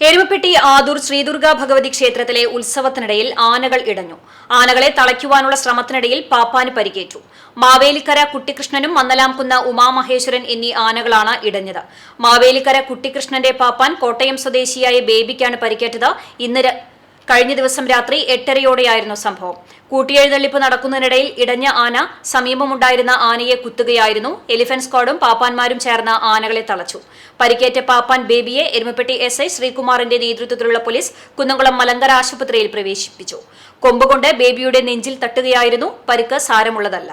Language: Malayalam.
എരുമപ്പെട്ടി ആദൂർ ശ്രീദുർഗ ഭഗവതി ക്ഷേത്രത്തിലെ ഉത്സവത്തിനിടയിൽ ആനകൾ ഇടഞ്ഞു. ആനകളെ തളയ്ക്കുവാനുള്ള ശ്രമത്തിനിടയിൽ പാപ്പാന് പരിക്കേറ്റു. മാവേലിക്കര കുട്ടിക്കൃഷ്ണനും മന്നലാംകുന്ന ഉമാമഹേശ്വരൻ എന്നീ ആനകളാണ് ഇടഞ്ഞത്. മാവേലിക്കര കുട്ടിക്കൃഷ്ണന്റെ പാപ്പാൻ കോട്ടയം സ്വദേശിയായ ബേബിക്കാണ് പരിക്കേറ്റത്. ഇന്ന് കഴിഞ്ഞ ദിവസം രാത്രി എട്ടരയോടെയായിരുന്നു സംഭവം. കൂട്ടിയെഴുന്നള്ളിപ്പ് നടക്കുന്നതിനിടയിൽ ഇടഞ്ഞ ആന സമീപമുണ്ടായിരുന്ന ആനയെ കുത്തുകയായിരുന്നു. എലിഫന്റ് സ്ക്വാഡും പാപ്പാന്മാരും ചേർന്ന ആനകളെ തളച്ചു. പരിക്കേറ്റ പാപ്പാൻ ബേബിയെ എരുമപ്പെട്ടി എസ് ഐ ശ്രീകുമാറിന്റെ നേതൃത്വത്തിലുള്ള പോലീസ് കുന്നംകുളം മലങ്കര ആശുപത്രിയിൽ പ്രവേശിപ്പിച്ചു. കൊമ്പുകൊണ്ട് ബേബിയുടെ നെഞ്ചിൽ തട്ടുകയായിരുന്നു. പരിക്ക് സാരമുള്ളതല്ല.